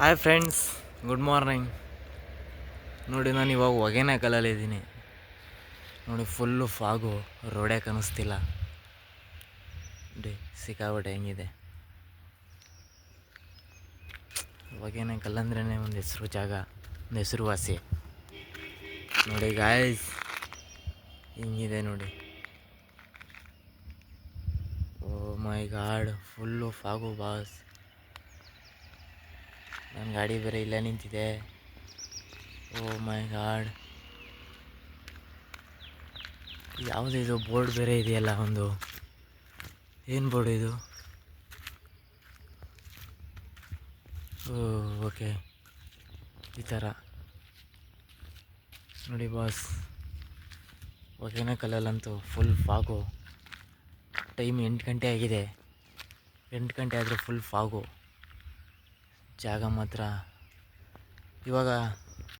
Hi friends good morning ನೋಡಿ ನಾನು ಇವಾಗ ಹೊಗೆನಕಲಲ್ಲಿ ಕಲಲಿದ್ದೀನಿ ನೋಡಿ ಫುಲ್ಲು ಫಾಗು ರೋಡೇ ಕಾಣಿಸ್ತಿಲ್ಲ ನೋಡಿ ಸಿಕ್ಕಾಬಿಟ್ಟೆ ಹೆಂಗಿದೆ. ಹೊಗೆನಕಲ್ ಕಲ್ಲಂದ್ರೇ ಒಂದು ಹೆಸರು ಜಾಗ, ಒಂದು ಹೆಸರುವಾಸಿ ನೋಡಿ ಗಾಯ್ಸ್ ಹಿಂಗಿದೆ ನೋಡಿ. ಓ my god full fog boss ನನ್ನ ಗಾಡಿ ಬೇರೆ ಇಲ್ಲೇ ನಿಂತಿದೆ. Oh my god. ಯಾವುದು ಇದು? ಬೋರ್ಡ್ ಬೇರೆ ಇದೆಯಲ್ಲ ಒಂದು. ಏನು ಬೋರ್ಡ್ ಇದು? Oh, okay. ಈ ಥರ ನೋಡಿ ಬಾಸ್. ಓಕೆನೇ ಕಲಲ್ಲಂತೂ ಫುಲ್ ಫಾಗು ಟೈಮ್ ಎಂಟು ಗಂಟೆ ಆಗಿದೆ. ಎಂಟು ಗಂಟೆ ಆದರೆ ಫುಲ್ ಫಾಗು ಜಾಗ ಮಾತ್ರ. ಇವಾಗ